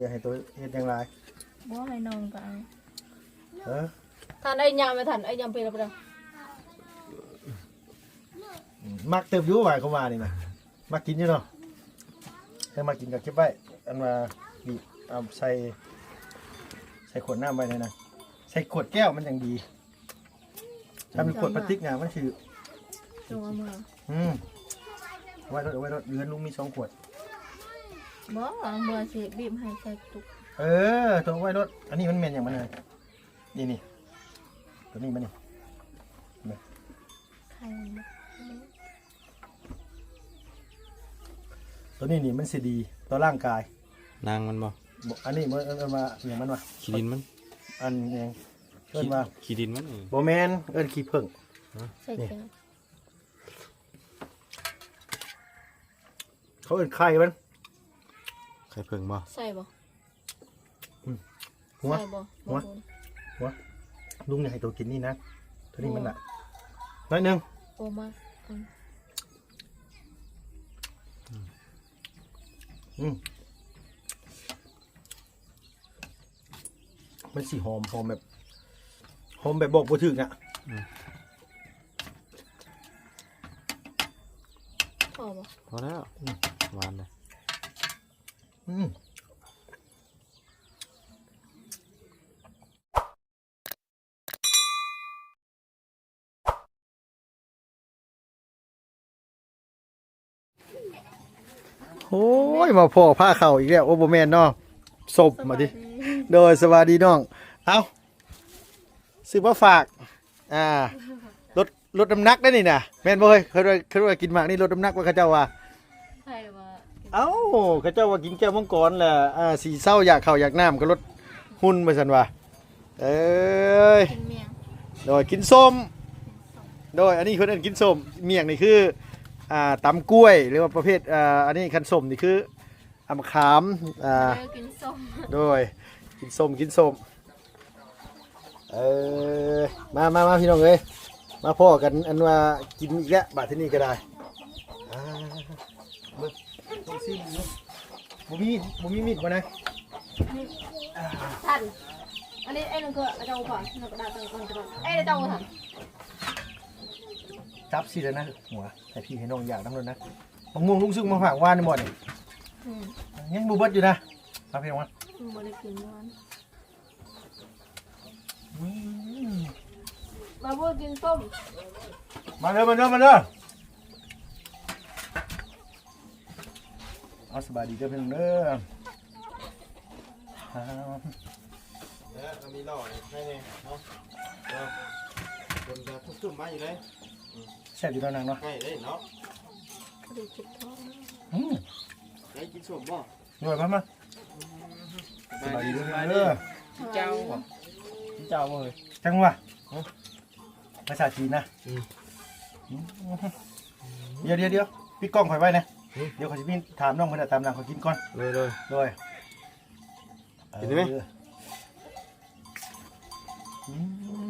อยากให้ตัวเฮ็ดอย่างไรบ่ให้น้องก็เอาเออท่านไอ้ยามไปท่านไอ้ยามไปแล้วบ่ได้มักเติบอยู่หมายเขามว่านี่นะมักกินอยู่เนาะถ้ามากินกับเก็บไว้อันมาบีบเอาใส่ใส่ขวดน้ำไว้เลยนะใส่ขวดแก้วมันอย่างดีถ้าเป็นขวดพลาสติกเนี่ยมันคือลงเอามืออืมเอาไว้รถเอาไว้รถเรือนลุงมีสองขวด บ่เอามือสิบีบให้ใส่ตุกเออตัวไว้รถอันนี้มันเมนอย่างมันเลยนี่นี่ตัวนี้มันนี่ไข่บ่ตัวนี้นี่มันสิดีต่อร่างกายนางมันบ่บอกอันนี้มันเอิ้นมาอย่างมันวะขี้ดินมันอันเองเอิ้นมาขี้ดินมันเออโบแมนเอิ้นขี้ผึ้งใส่แก้วเขาเอิ้นไข่มัน ไข่เพิ่งบ่ใส่บ่หัว ใส่บ่หัว บ่โดนลุงเนี่ยให้ตัวกินนี่นะตัวนี้มันละน้อยหนึงโอ้มาอืมอืมมันสีหอมหอมแบบหอมแบบบอกบ่ถึกน่ะพอบ่พอแล้วหวานเลยอืม โอ้ยมาพ่อผ้าเข่าอีกแล้ว โอ้โบแมนเนาะศพมาดิ โดยสวัสดีน้อง เอาซื้อมาฝาก อ่าลดลดน้ำหนักได้นี่นะแม่นบ่เฮ้ยเคยว่าเคยว่ากินหมากนี่ลดน้ำหนักว่าเขาเจ้าว่าใส่ว่า เอ้าเขาเจ้าว่ากินแก้วมังกรแหละอ่าสีเศร้าอยากเข่าวอยากน้ำก็ลดหุ่นไปสันว่าเอ้ยกินเมียงโดยกินส้มโดยอันนี้คนอื่นกินส้มเมี่ยงนี่คืออ่าตำกล้วยหรือว่าประเภทอ่าอันนี้คันส้มนี่คืออำขามอ่าเออกินส้มโดยกินส้มกินส้มเออมามามาพี่น้องเอ้ยมาพ่อกันอันว่ากินอีกแล้วบาทที่นี่ก็ได้อ่าเบิ่ง ต้องซิมดูบ่มีบ่มีมีดบ่นะท่านอันนี้ไอ้นั่นคือเจ้าก่อนนั่นก็ได้ตั้งก่อนก่อนเอ้ยเจ้าท่านจับสิแล้วนะหัวให้พี่ให้น้องอยากน้ำเลยนะมะม่วงลุงซึ่งมาฝากว่านนี่บ่นี่อืมยังบ่เบิดอยู่นะมาพี่น้องวะบ่ได้กินมันอืมมาบ่กินส้มมาเด้อมาเด้อมาเด้อ เอาสบายดีเด้อพี่น้องเด้ออ่าแล้วมีหล่อให้เนี่ยเนาะคนจะทุ่มๆมาอยู่เลยแซ่บอยู่แล้วนางเนาะใกล้เลยเนาะบ่ได้กินท้องอืมได้กินส้มบ่หน่วยมามาสบายดีเด้อเด้อเจ้าบ่เจ้าเว้ยจังหวะภาษาจีนนะอืมเดี๋ยวเดี๋ยวเดี๋ยวพี่กล้องคอยไว้นะ เดี๋ยวเขาจะมีถามน้องเพิ่นนะตามนางเขากินก่อนเลยเลย โดยกินได้ไหม เอออืม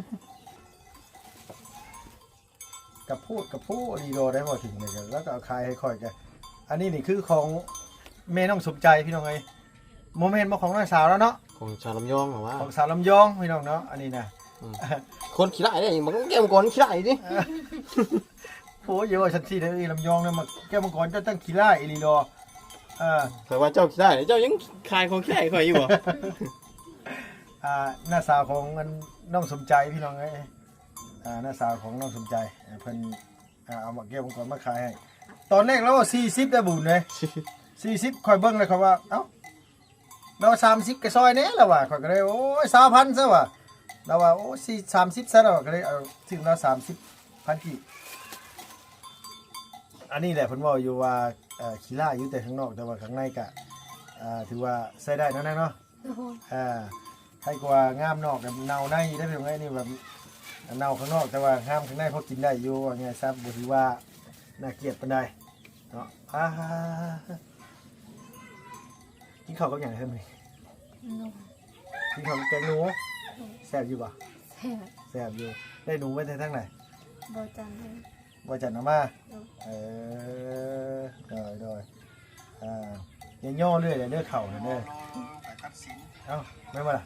กับพูดกับพูดดีโดได้บ่ถึงเลยกันแล้วก็เอาคายให้ค่อยกันอันนี้นี่คือของแม่น้องสมใจพี่น้องไงโมเมนต์มาของน้องสาวแล้วเนาะของชาวลำยองเหรอวะ ของสาวลำยองพี่น้องเนาะอันนี้นะ คนขี้ไล่เนี่ยมันก็แก้มก่อนขี้ไล่ดิ โอ้ยเยอะฉันสิเด้อไอ้ลำยองเนี่ยมาแก้วมังกรเจ้าตั้งขี้ไล่อีหลีดออ่าแต่ว่าเจ้าขี้ไล่เจ้ายังคายของขี้ไล่คอยอยู่บ่ อ่าหน้าสาวของอันน้องสมใจพี่น้องไงอ่าหน้าสาวของน้องสมใจอ่าเพิ่นอ่าเอามาแก้วมังกรมาขายให้ตอนแรกเราว่าสี่สิบได้บุญเลยสี่สิบคอยเบิ้งเลยเขาว่าเอ้าเราสามสิบกระซอยเนี้ยแล้วว่ะข่อยก็เลยโอ้ยสามพันซะว่ะเราว่าโอ้สี่สามสิบซะแล้วว่ะก็เลยเอาถึงเราสามสิบพันกี่ อันนี้แหละเพิ่นบอกอยู่ว่าเอ่อขี้ล่าอยู่แต่ข้างนอกแต่ว่าข้างในก็อ่าถือว่าใช้ได้เนาะนะเนาะโอ้โหอ่าให้กว่างามนอกกับเนาในได้เพียงไงนี่แบบเนาข้างนอกแต่ว่างามข้างในพอกินได้อยู่ว่าไงทราบบุถือว่าน่าเกลียดปานใดเนาะอ่ากินข้าวกับอย่างไรเพิ่มนี่นมกินข้าวกับแกงหนูแซ่บอยู่ป่ะแซ่บแซ่บอยู่ได้หนูไว้ทางไหนบ่จันเลย ว่าจัดเอามาเนาะเออโดยโดยอ่าอย่าย่อเรื่อยเลยเด้อเข่าเลยเด้อเอ้าไม่มาล่ะ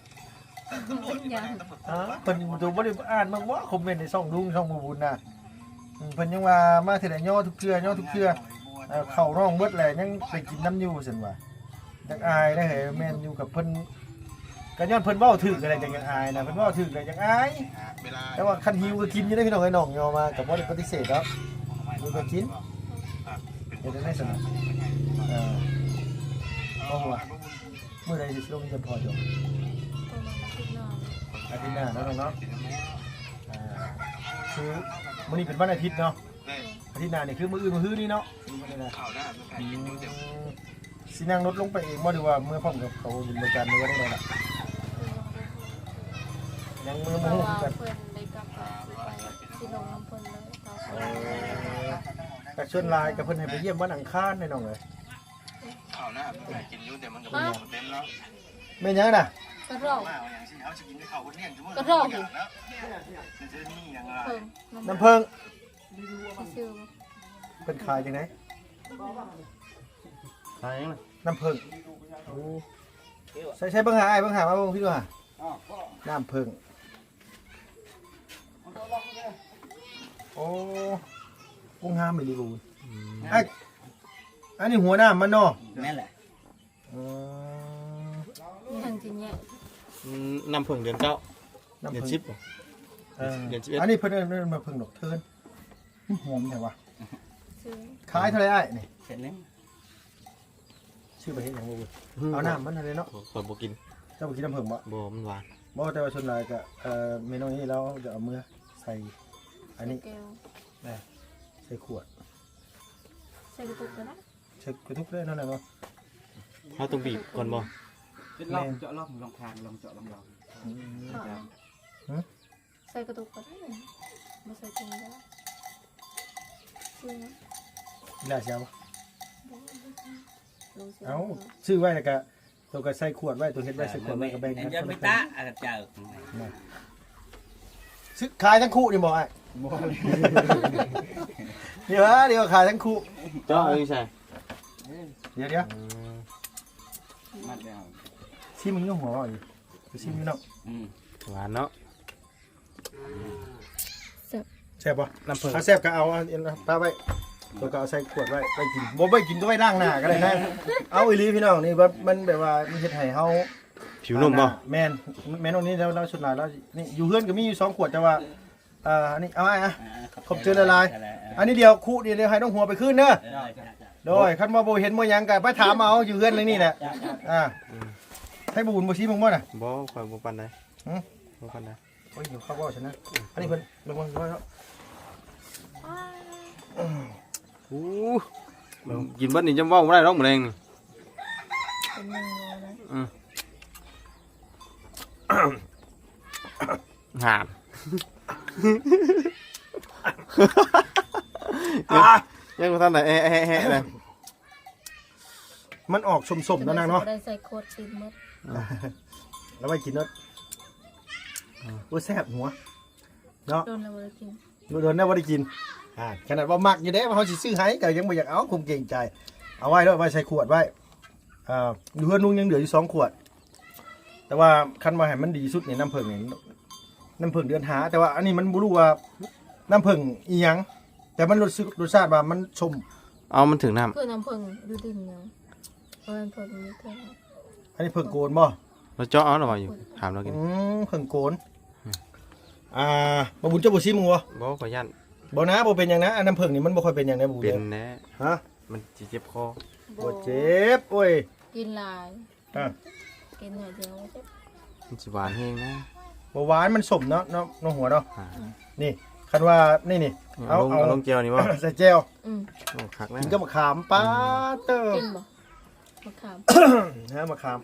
ยังอ๋อเพิ่นดูบ่ได้อ่านมากว่าคอมเมนต์ในช่องลุงช่องบ่บุญน่ะอืมเพิ่นยังว่ามาเทื่อใดย่อทุกเทื่อย่อทุกเทื่อเอ่อเข้าร่องเบิดแหละยังไปกินน้ำอยู่ซั่นว่าจักอายได้อเฮ้ยแม่นอยู่กับเพิ่น ก็ย้อนเพิ่นเว้าถึกอะไรจังยังอายนะเพิ่นเว้าถึกอะไรจังอายเวลาแต่ว่าคันหิวก็กินอยู่ได้อพี่น้องไอ้น้องยอมาก็บ่ได้ปฏิเสธครับมีก็กินเฮ็ดได้สนุกเออเอาหัวมื้อใดสิลงเยี่ยมพ่อจบอาทิตย์หน้าเนาะน้องเนาะอ่าคือวันนี้เป็นวันอาทิตย์เนาะอาทิตย์หน้านี่คือมื้ออื่นมื้อฮื้อนี่เนาะอืมสินั่งรถลงไปเองบ่หรือว่าเมื่อพร้อมกับเขายินบริการหรือว่าได้ไงล่ะ ยังมือเพมืราะอว่ากันเพิ่นได้กลับไปสิลงน้ำเพิ่นเลยเขาเออแต่ชวนไลน์กับเพิ่นให้ไปเยี่ยมวันอังคารแน่น้องเลยข้าวหน้ามันก็กินอยู่แต่มันก็บ่เต็มเนาะแม่นยังน่ะกระรอกว่าอย่างสิเฮาสิกินข้าวคนเลี้ยงจังกระรอกอยู่แล้วจะนี่อย่างไรเพิ่มน้ำเพิงซื้อเพิ่นขายจังไดใช่น้ำเพิงโอ้ใส่ใส่เบิ่งหาอ้ายเบิ่งหามาเบิ่งพี่ดูหาน้ำเพิง โอ้กุ้งงามอีหลีบูนไอ้อันนี้หัวหน้ามันเนาะแม่นแหละอืมทางจริงเนี่ยน้ำผึ้งเดือนเก้าน้ำเดือนเพิงชิปเออเดือนสิบเอ็ดอันนี้เพิ่นเอิ้นมาเพิงดอกเทินหอมแท้วะซื้อขายเท่าไหร่อ้ายนี่เสร็จแล้วชื่อไปเฮ็ดหยังบ่บูนเอาน้ำมันเท่าไหร่เนาะข่อยบ่กินเจ้าบ่กินน้ำเพิงบ่บ่มันหวานบ่แต่ว่าส่วนหลายก็เอ่อเมนูนี้เราจะเอามือใส่ อันนี้แก้วใส่ขวด ใส่กระปุกก็ได้ใส่กระทุกได้นั่นแหละเนาะเฮาต้องบีบก่อนบ่เป็นลองเจาะลองลองทางลองเจาะลองลองอืมใส่กระตุกก็ได้ไม่ใส่จริงได้ซื้อนะอีหลาเสียวบ่รู้สึกเอาซื้อไว้แล้วก็ตัวก็ใส่ขวดไว้ตัวเฮ็ดไว้ใส่ขวดไว้ก็แบ่งกันจะไปตาอาจจะเจอ ซื้อขายทั้งคู่นี่บ่ไอ้เดี๋ยวนะเดี๋ยวขายทั้งคู่ เจ้าเอาอยู่ใส่เดี๋ยวเดี๋ยวมัดแล้วชิมมึงก็หัวว่าอยู่ไปชิมอยู่เนาะอืมหวานเนาะแซ่บบ่น้ำผึ้งถ้าแซ่บก็เอาอันตาไว้ตัวก็เอาใส่ขวดไว้ไปกินบ่ไปกินก็ไว้ล้างหน้าก็ได้นะ เอาอีหลีพี่น้องนี่แบบมันแบบว่ามันเฮ็ดให้เฮา ผิวนุ่มบ่แม่นแม่นตรงนี้เราเราชุดหลายแล้วนี่อยู่เฮือนก็มีอยู่สองขวดแต่ว่าอ่าอันนี้เอาไว้อะขอบเจอละลายอันนี้เดียวคู่เดียวเดียวให้ต้องหัวไปขึ้นเด้อโดยคันว่าบ่เห็นบ่หยังก็ไปถามเอาอยู่เฮือนเลยนี่แหละอ่าให้บุญบ่ชี้มึงบ่น่ะบ่ข่อยบ่ปานใดหือบ่ปานใดโอ้ยอยู่เข้าบ่ฉันนะอันนี้เพิ่นลงมาบ่เนาะอู้กินเบัดนี่จำเว้าบ่ได้ดอกมื้อแรงนี่เป็นหนึ่งโลนะ หามยังบ่ทันได้แอะแอะแอะเลยมันออกสมๆแล้วนางเนาะได้ใส่โคตรซีมดแล้วไปกินเนาะโอ้ยแซ่บหัวเนาะโดนเราเลยกินโดนๆได้บ่ได้กินอ่าขนาดว่ามักอยู่เด้ว่าเขาสิซื้อให้ก็ยังบ่อยากเอาคงเกรงใจ เอาไว้เด้อไว้ใส่ขวดไว้อ่าอยู่เฮือนลุงยังเหลืออยู่สองขวด แต่ว่าคันว่าให้มันดีสุดนี่น้ำผึ้งนี่น้ำผึ้งเดือนหา แต่ว่าอันนี้มันบ่รู้ว่าน้ำผึ้งอีหยังแต่มันรสชรสชาติว่ามันชม เอามันถึงน้ำคือน้ำผึ้งดูดินเนาะเพราะมันผึ้งมีเท่าไหร่อันนี้ผึ้งโกนบ่เราเจาะเอาหรอวะอยู่ถามเรากินอืมผึ้งโกนอ่าบ่บุญเจ้าบ่ซิมึงบ่บ่ขอยันบ่นะบ่เป็นหยังนะอันน้ำผึ้งนี่มันบ่ค่อยเป็นหยังนะบุญเป็นแน่ฮะมันสิเจ็บคอบ่เจ็บโอ้ยกินหลายอะ กินหน่อยเดียวเจ็บมันสิหวานแห้งนะบ่หวานมันสมเนาะเนาะน้องหัวเนาะอ่านี่คันว่านี่นี่เอาเอาลงเอาเอาลงเจียวนี่บ่ใส่แจวอืมโอ้คักนะกินกับมะขามป้าเตอร์กินบ่มะขามฮะมะขาม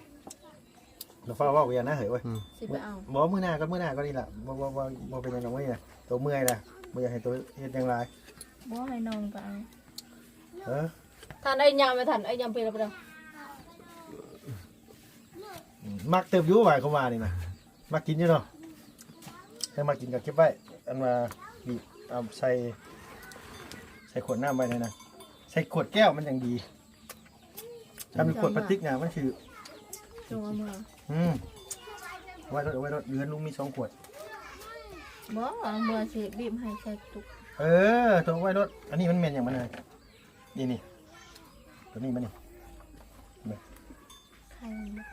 เราฟ้าว่าเวียนนะเฮ้ยเว้ยสิไปเอาบอกว่ามื้อหน้าก็มื้อหน้าก็นี่แหละบ่บ่บ่บ่เป็นหยังดอกมื้อนี้นะตัวเมื่อยนะบ่อยากให้ตัวเฮ็ดหยังไรบ่ให้น้องไปเอาเออทานไอ้ยำไปทานไอ้ยำไปแล้วไปแล้ว มักเติบอยู่หมายความว่านี่นะมักกินอยู่เนาะให้มากินก็เก็บไว้อันมาบีบเอาใส่ใส่ขวดน้ำไว้เลยนะใส่ขวดแก้วมันยังดีถ้าเป็นขวดพลาสติกนะมันคือลงเอามืออืมเอาไว้รถเอาไว้รถเรือนลุงมีสองขวด บ่เมื่อสิบีบให้ใส่ตุกเออตัวไว้รถอันนี้มันเมนอย่างมันเลยนี่นี่ตัวนี้มันนี่ไข่บ่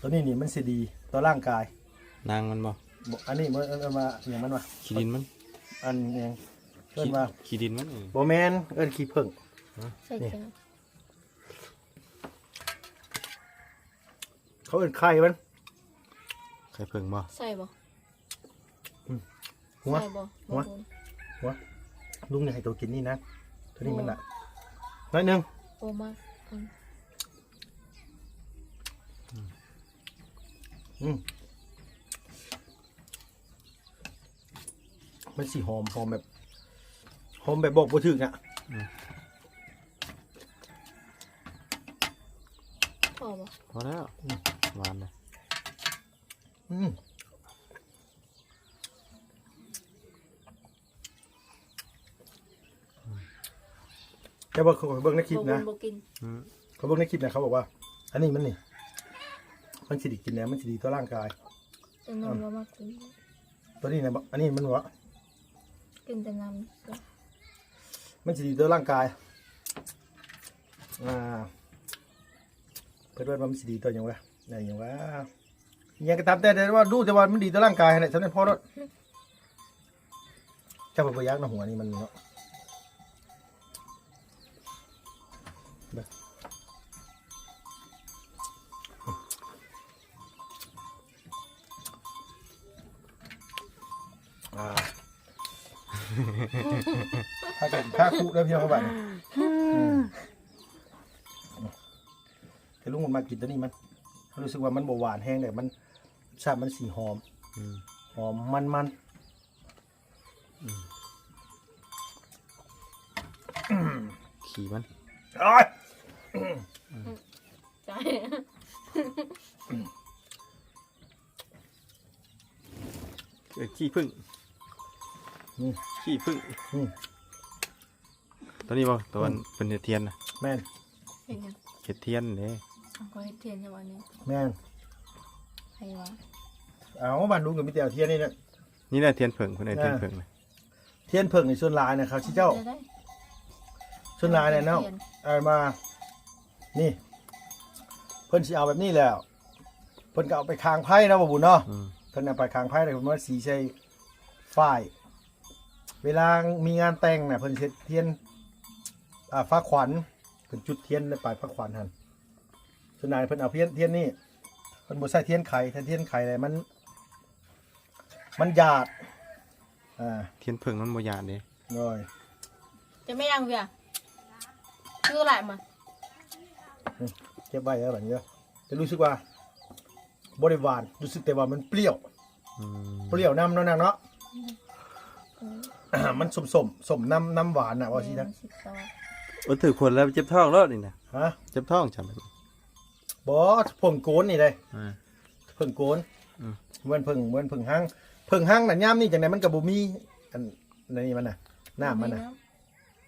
ตัวนี้นี่มันสิดีต่อร่างกายนางมันบ่บอกอันนี้มันเอิ้นมาอย่างมันวะขี้ดินมันอันเองเอิ้นมาขี้ดินมันโบแมนเอิ้นขี้ผึ่งใส่แก้วเขาเอิ้นไข่มัน ใครเพิ่งบ่ใส่บ่หัวใส่บ่หัว บ่โดนลุงเนี่ยให้ตัวกินนี่นะตัวนี้มันละน้อยหนึงโอมากอื มอืมมันสีหอมหอมแบบ หอมแบบบอกบ่ถึกอะพอบ่พอแล้วหวานเลยอืมแต่ว่าเขาเบิ่งในคลิปบ่นะบ่กินอืมเขาเบิ่งในคลิปนะเขาบอกว่า อันนี้มันนี่ มันสิไดีกินแล้วมันสิดีต่อร่างกาย แต่นอนบ่มากินตัวนี้นะอันนี้มันบอกว่ากินแต่น้ำเสือมันสิดีต่อร่างกาย อ่า เพื่อนว่ามันสิดีต่ออย่างวะอะไรอย่างวะอยังก็ตามแต่แต่ว่าดูแต่ว่ามันดีต่อร่างกายเนี่ยสำเร็จพอแล้วเจ้าปยักษ์นะหัวนี่มันเนาะ ถ้าเกิดถ้าคุแล้วพี่น้องเข้าไปแต่ลุงมันมากินตัวนี้มันรู้สึกว่ามันบหวานแห้งแต่มันชาติมันสีหอมอืมหอมมันมันขี้มันอ้ายใช่เอ้ยขี้พึ่ง อืม ขี้พึ่งอืม ตัวนี้บ่ตัวมันเป็นเห็ดเทียนนะแม่นเห็นยังเห็ดเทียนเด้เอาก็เฮ็ดเทียนจังหวะนี้แม่นใครวะเอาบ้านลุงกับมิเตียวเทียนนี่นะนี่แหละเทียนเผิงคนไหนเทียนเผิงนะเทียนเพิ่งในส่วนลายนะครับที่เจ้าได้ได้ส่วนลายเนี่ยเนาะทียเอามา นี่ เพิ่นสิเอาแบบนี้แล้ว เพิ่นก็เอาไปคางไพ่นะบ่บุญเนาะอืมเพิ่นเอาไปคางไพ่เลยผมว่าสีใช้ฝ้าย เวลามีงานแต่งน่ะเพิ่นเช็ดเทียนอ่าฟ้าขวัญเพิ่นจุดเทียนในปลายฟ้าขวัญหั่นส่วนนายเพิ่นเอาเทียนเทียนนี่เพิ่นบ่ใส่เทียนไข่ถ้าเทียนไข่อะไรมัน มันหยาดอ่าเทียนเผิงมันบ่ยานเด้โดย จะไม่ยังเวียคืออะไรมาเก็บไว้แล้วแบบนี้เด้อจะรู้สึกว่าบริวารรู้สึกแต่ว่ามันเปรี้ยว อืม เปรี้ยวน้ำเนาะนางเนาะเออ มันสมสมสมน้ำน้ำหวานน่ะว่าสินะสิบสองโอ้ถือคนแล้วเจ็บท้องแล้วนี่นะฮะเจ็บท้องจัง บอสผงโกนนี่เลยอ่าเพิ่งโกนอืม เหมือนเพิ่งเหมือนเพิ่งห้างเพิ่งห้างน่ะย่ามนี่จังไดมันกับบุมีอันอันนี้มันน่ะหน้ามันน่ะ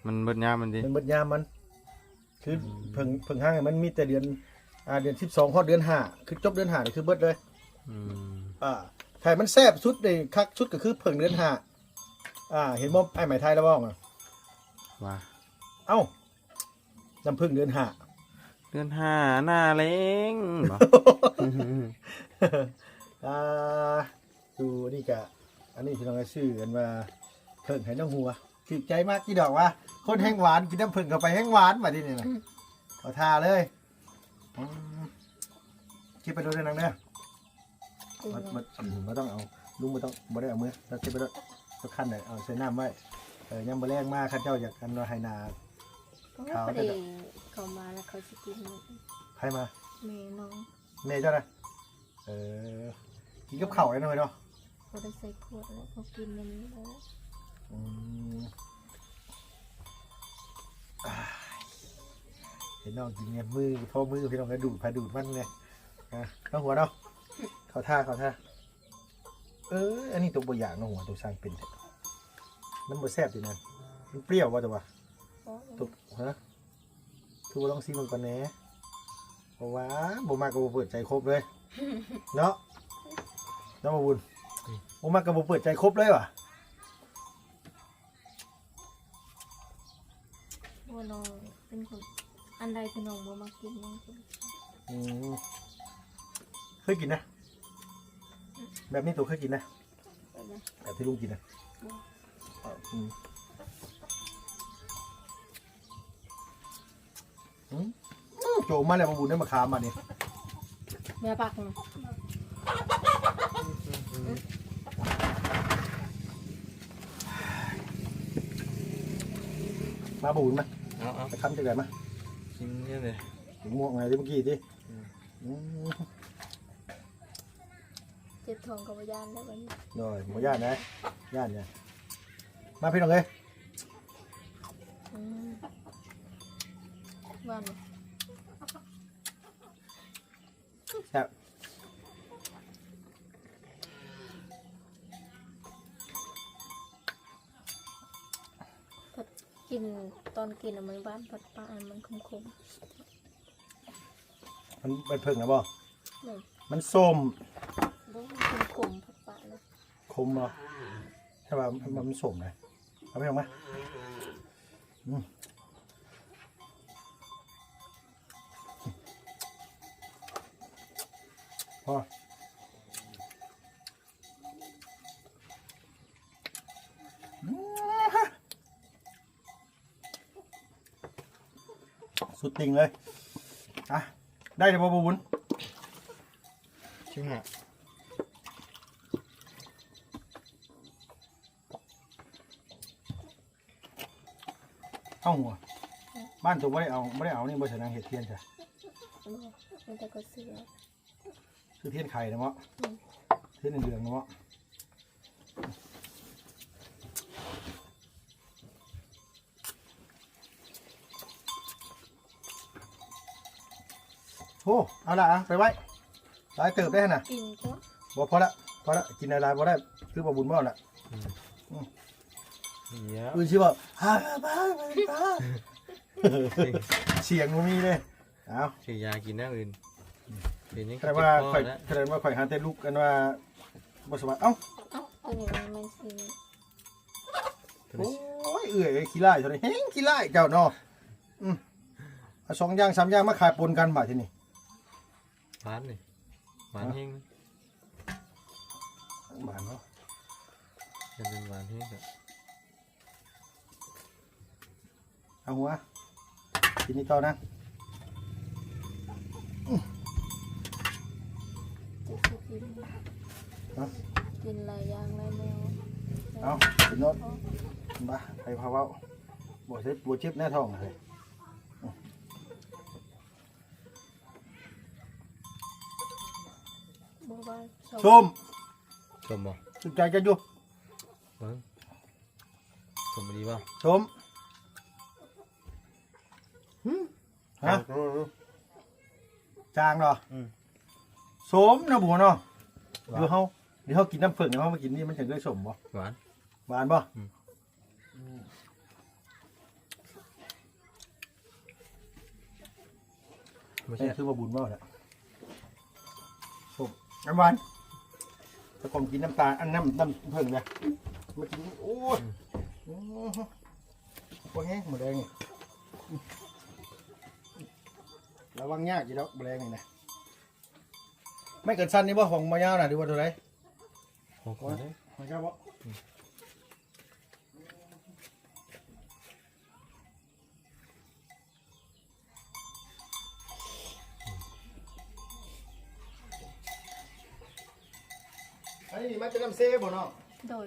มันเบิดยามมันดิมันเบิดยามมัน คือเพิ่งเพิ่งห้างมันมีแต่เดือนอ่าเดือนสิบสองข้อเดือนห้าคือจบเดือนห้านี่คือเบิดเลย อืมอ่าไทยมันแซ่บสุดเลยคักสุดก็คือเพิ่งเดือนห้า อ่า เห็นบ่ไอ้ไหมไทยแล้วบ้างอะว่าเอ้าน้ำพึ่งเดือนห้าเดือนห้าหน้าเล้งบ่ อ่าดูนี่กะ อันนี้พี่น้องก็ชื่อกันว่าเพิ่งให้น้องหัวถือใจมากกี่ดอกว่าคนแห้งหวานกินน้ำผึ้งเข้าไปแห้งหวานมาที่นี่นะเอาทาเลยอืมคิดไปดูด้วยนังเด้อกูมันมันอืมไม่ต้องเอาลุงไม่ต้องไม่ได้เอามือเราคิดไปด้วย ก็ขั้นเลยเอาใส่น้ำไว้เออยังบ่แรงมากข้าเจ้าอยากกันว่าให้นาเขาพอดีเขามาแล้วเขาจะกินให้มาเมน้องเมย์เจ้านะเออกินกับข้าวได้หน่อยเนาะเขาได้ใส่ขวดแล้วเขากินอันนี้แล้วอืมอ่าเห็นน้องกินเงี้ยมือพ่อมือพี่น้องก็ดูดพาดูดมันไงอะน้องหัวเนาะเขาท่าเขาท่า เอออันนี้ตัวบอย่างน้องหัวตัวสร้างเป็นเถอะมันบ่แซ่บดีนะมันเปรี้ยวว่ะแต่ว่าเพราะตัวฮะคือว่าต้องซีมันก่อนแหน่ราะว่าบ่มากก็บ่เปิดใจครบเลย เนาะน้องมาบุญบ่มากก็บ่เปิดใจครบเลยว่ะว่าน้องเป็นคนอันใดที่น้องบ่มากินน้องก็บ่อืมเคยกินนะ แบบนี้ตัวเคยกินนะไปนะแบบที่ลุงกินนะเอออืมอืมโจมมาแล้วมาบุญได้มาคามมาเนี่ยแม่ปักนะมาบุญมาเอาเอาไปค้ำจังไดมากินเนี่ยเลยถึงม่วงไงที่เมื่อกี้ที่อืม เจ็บท้องกับยานแล้วบัดนี้หน่อยหมูย่านนะย่านเนี่ยมาพี่น้องเอ้ยอืมบ้านบ่แซ่บกินตอนกินอะมันบ้านปัดปะอันมันคมมันเป็นเพิ่งนะบ่ๆเลยมันส้ม บ่มันคมๆปัดปะเลยคมบ่ใช่ป่ะมันมันส้มเลยเอาไปลองมาอืมพออืมสุดติงเลย อะ ได้เดี๋ยวบ่บุญชิมหน่อย เอาหัวบ้านตัวไม่ได้เอาไม่ได้เอานี่บริษัทนางเห็ดเทียนจ้ะบ่มันแต่ก็เสือคือเทียนไข่นะเมาะอืมเทียนเหลืองๆนะเมาะโอ้เอาละอะไปไว้หลายเติบได้ขนาดกินก็บ่พอละพอละกินอะไรบ่ได้ คือบ่บุญบ่ละ เดี๋ยวอื่นชื่อว่าฮ่าบ้าบ้าเสียงมันมีเลยเอาซื้อยากินนะอื่นเป็นยังแสดงว่าเจ็บคข่ออยนะแสดงว่าข่อยหาแต่ลูกกันว่าบ่สบายเอ้าเอ้าตัวนี้มันมันสิโอ้ยเอื่อยขี้ไล่เท่านี้เฮ้งขี้ไล่เจ้าเนาะอืมเอาสองอย่างสามอย่างมาขายปนกันบาดทีนี้หวานนี่หวานแห้งบาดเนาะจะเป็นหวานแห้งครับ เอาหัวทีนี้ต่อนะจะสิกินกินหลายอย่างหลายแนวเอาถึงโน้ตมาไปพาเว้าบ่เซ็ตบ่เจ็บแน่ท้องเลยบ่ว่าชชอบมชมบ่สุดใจจะอยู่เบิ้งชมดีป่ะชม ฮะ จางเหรออืม สมนะบัวเนาะเดี๋ยวเฮาเดี๋ยวเฮากินน้ำเฟืองเดี๋ยวเฮามากินนี่มันจะได้สมบ่หวาน หวานบ่ไม่นี่ใช่คือว่าบุญบ่เนี่ยสมน้ำหวานแต่ก่อนกินน้ำตาลอันน้ำน้ำเฟืองเนี่ยมากินโอ้ยโอ้โหโอ้แห้งหมดแดงนี่ ระวังยากจีดอกหมดแดงนี่นะไม่เกินสั้นนี่บ่ของมายาวน่ะหรือว่าตัวไหนหกหวานเลยมันก็บ่อันนี้มันจะน้ำเซ่บ่เนาะโดย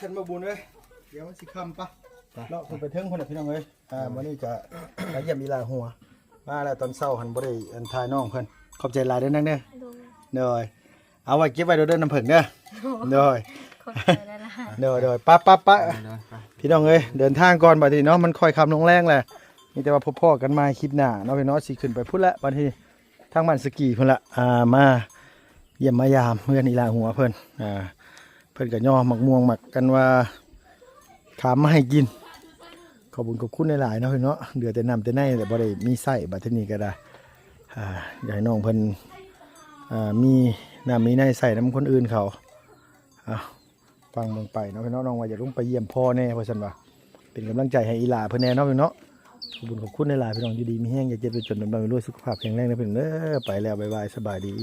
ฉันมาบุญเลยเดี๋ยวมันสิคำปะเลาะคุณไปเทิงคนน่ะพี่น้องเอ้ยอ่าวันนี้จะมาเยี่ยมอีลาหัว มาแล้วตอนเช้าหันบ่ได้อันทายน้องเพิ่นขอบใจหลายเด้อนังเด้อโดยเด้อเอาไว้เก็บไว้เด้อเด้อน้ำผึ้งเด้อเด้อขอบใจหลายเดี๋ยวเดี๋ยวปั๊บปั๊บปั๊บเดี๋ยวไปพี่น้องเอ้ยเดินทางก่อนบัดนี้เนาะมันค่อยคำลงแรงแหละมีแต่ว่าพบพ่อกันมาคลิปหน้าเนาะพี่น้องสิขึ้นไปพุ่นละบัดนี้ทางบ้านสกีพุ่นละอ่ามาเยี่ยมมายามเพื่อนอีหลาหัวเพิ่นอ่า เพิ่นก็ย่อหมักม่วงหมักกันว่าขามมาให้กิน ขอบคุญขอบคุณหลายๆเนาะพี่เนาะเดือแต่น้ำแต่ในแต่บ่ได้มีไส้บัดทีนี้ก็ได้อ่าอยากให้น้องเพิ่นอ่ามีน้ำมีในใส่น้ำคนอื่นเขาอะฟังเมืองไปเนาะเพี่เนาะน้องว่าจะลงไปเยี่ยมพ่อแน่เพราะฉันว่าเป็นกำลังใจให้อีหลาเพิ่นแน่เนาะพี่เนาะขอบคุญขอบคุณหลายๆพี่น้องอยู่ดีมีแห้งอย่าเจ็บอย่าจนดำรงรวยสุขภาพแข็งแรงนะเพิ่นเด้อไปแล้วบ๊ายบายสบายดี